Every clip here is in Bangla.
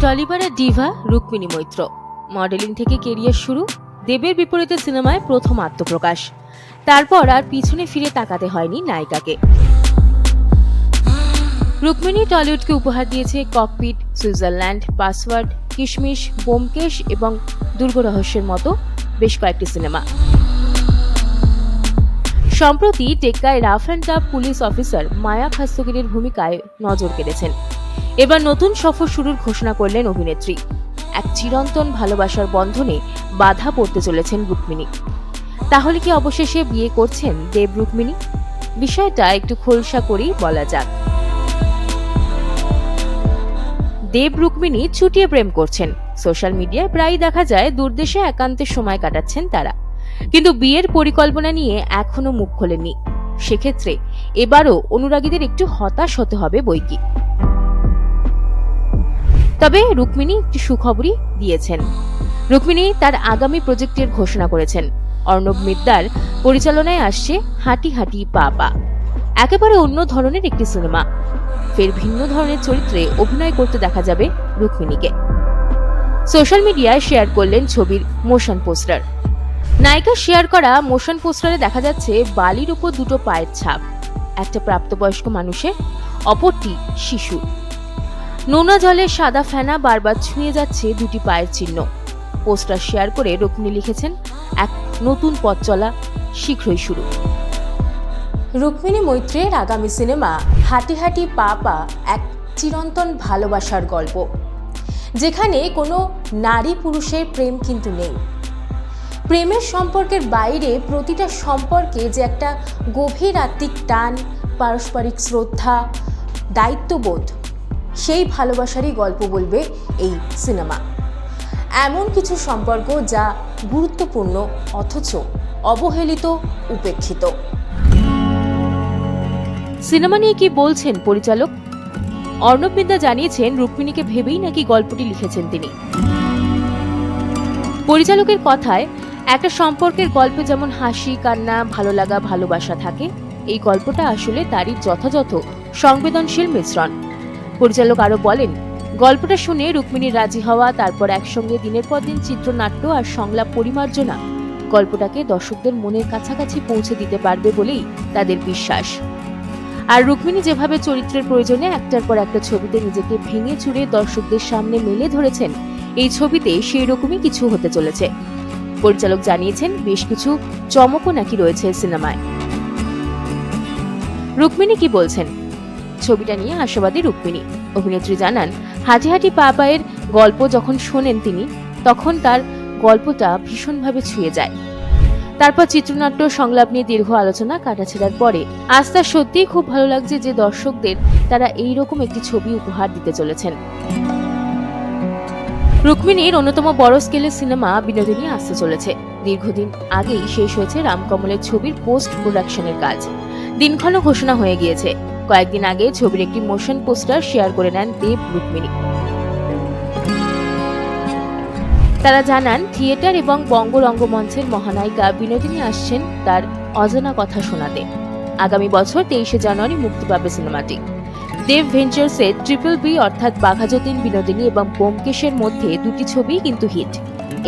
টলিবারের ডিভা রুক্মিণী মৈত্র। মডেলিং থেকে কেরিয়ার শুরু, দেবের বিপরীতে সিনেমায় প্রথম আত্মপ্রকাশ। তারপর আর পিছনে ফিরে তাকাতে হয়নি নায়িকাকে। রুক্মিণী টলিউডকে উপহার দিয়েছে ককপিট, সুইজারল্যান্ড, পাসওয়ার্ড, কিশমিশ, বোমকেশ এবং দুর্গ রহস্যের মতো বেশ কয়েকটি সিনেমা। সম্প্রতি টেক্কায় rough and tough police officer Maya খাস্তগিরির ভূমিকায় নজর কেড়েছেন। এবার নতুন সফর শুরুর ঘোষণা করলেন অভিনেত্রী। এক চিরন্তন ভালোবাসার বন্ধনে বাধা পড়তে চলেছেন রুক্মিণী। তাহলে কি অবশেষে বিয়ে করছেন দেব রুক্মিণী? বিষয়টা একটু খোলসা করেই বলা যাক। দেব রুক্মিণী চুটিয়ে প্রেম করছেন। সোশ্যাল মিডিয়ায় প্রায়ই দেখা যায় দূরদেশে একান্তে সময় কাটাচ্ছেন তারা। কিন্তু বিয়ের পরিকল্পনা নিয়ে এখনও মুখ খোলেননি। সেক্ষেত্রে এবারও অনুরাগীদের একটু হতাশ হতে হবে বইকি। তবে রুক্মিণী একটি সুখবরই দিয়েছেন। রুক্মিণী তার আগামী প্রজেক্টের ঘোষণা করেছেন। অর্ণব মিদ্দার পরিচালনায় আসছে হাঁটি হাঁটি পা পা। একেবারে অন্য ধরনের একটি সিনেমা। ফের ভিন্ন ধরনের চরিত্রে অভিনয় করতে দেখা যাবে রুক্মিণীকে। সোশ্যাল মিডিয়ায় শেয়ার করলেন ছবির মোশন পোস্টার। নায়িকা শেয়ার করা মোশন পোস্টারে দেখা যাচ্ছে বালির উপর দুটো পায়ের ছাপ। একটা প্রাপ্তবয়স্ক মানুষের, অপরটি শিশুর। নোনা জলে সাদা ফেনা বারবার ছুঁয়ে যাচ্ছে দুটি পায়ের চিহ্ন। পোস্টার শেয়ার করে রুক্মিণী লিখেছেন, এক নতুন পথ চলা শীঘ্রই শুরু। রুক্মিণী মৈত্রের আগামী সিনেমা, হাঁটি হাঁটি পা পা, এক চিরন্তন ভালোবাসার গল্প। যেখানে কোনো নারী পুরুষের প্রেম কিন্তু নেই। প্রেমের সম্পর্কের বাইরে প্রতিটা সম্পর্কে যে একটা গভীর আত্মিক টান, পারস্পরিক শ্রদ্ধা, দায়িত্ববোধ সেই ভালোবাসারই গল্প বলবে এই সিনেমা। এমন কিছু সম্পর্ক যা গুরুত্বপূর্ণ, অথচ অবহেলিত, উপেক্ষিত। সিনেমা নিয়ে কি বলছেন পরিচালক? অর্ণব বিদ্যা জানিয়েছেন, রুক্মিণীকে ভেবেই নাকি গল্পটি লিখেছেন তিনি। পরিচালকের কথায়, একটা সম্পর্কের গল্পে যেমন হাসি, কান্না, ভালো লাগা, ভালোবাসা থাকে, এই গল্পটা আসলে তারই যথাযথ সংবেদনশীল মিশ্রণ। পরিচালক আরও বলেন, গল্পটা শুনে রুক্মিণীর রাজি হওয়া, তারপর একসঙ্গে দিনের পর দিন চিত্রনাট্য আর সংলাপ পরিমার্জনা গল্পটাকে দর্শকদের মনের কাছাকাছি পৌঁছে দিতে পারবে বলেই তাদের বিশ্বাস। আর রুক্মিণী যেভাবে চরিত্রের প্রয়োজনে একটার পর একটা ছবিতে নিজেকে ভেঙে চুড়ে দর্শকদের সামনে মেলে ধরেছেন, এই ছবিতে সেই রকমই কিছু হতে চলেছে। পরিচালক জানিয়েছেন, বেশ কিছু চমকও নাকি রয়েছে সিনেমায়। রুক্মিণী কি বলছেন? ছবিটা নিয়ে আশাবাদী রুক্মিণী। অভিনেত্রী জানান, হাঁটি হাঁটি পা পায়ের গল্প যখন শোনেন তিনি, তখন তার গল্পটা ভীষণভাবে ছুঁয়ে যায়। তারপর চিত্রনাট্য সংলাপ নিয়ে দীর্ঘ আলোচনা কাটাছেড়ার পরে। তার সত্যিই খুব ভালো লাগছে যে দর্শকদের তারা এই রকম একটি ছবি উপহার দিতে চলেছেন। রুক্মিণীর অন্যতম বড় স্কেলের সিনেমা বিনোদিনী আসতে চলেছে। দীর্ঘদিন আগেই শেষ হয়েছে রামকমলের ছবির পোস্ট প্রোডাকশনের কাজ। দিনক্ষণ ঘোষণা হয়ে গিয়েছে। কয়েকদিন আগে ছবির একটি মোশন পোস্টার শেয়ার করে নেন দেব রুক্মিণী। তারা জানান, থিয়েটার এবং বঙ্গ রঙ্গমঞ্চের মহানায়িকা বিনোদিনী আসছেন তার অজানা কথা শোনাতে। আগামী বছর তেইশে জানুয়ারি মুক্তি পাবে সিনেমাটি। দেব ভেঞ্চার্সের ট্রিপল বি অর্থাৎ বাঘাযতীন বিনোদিনী এবং বোমকেশের মধ্যে দুটি ছবি কিন্তু হিট।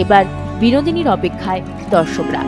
এবার বিনোদিনীর অপেক্ষায় দর্শকরা।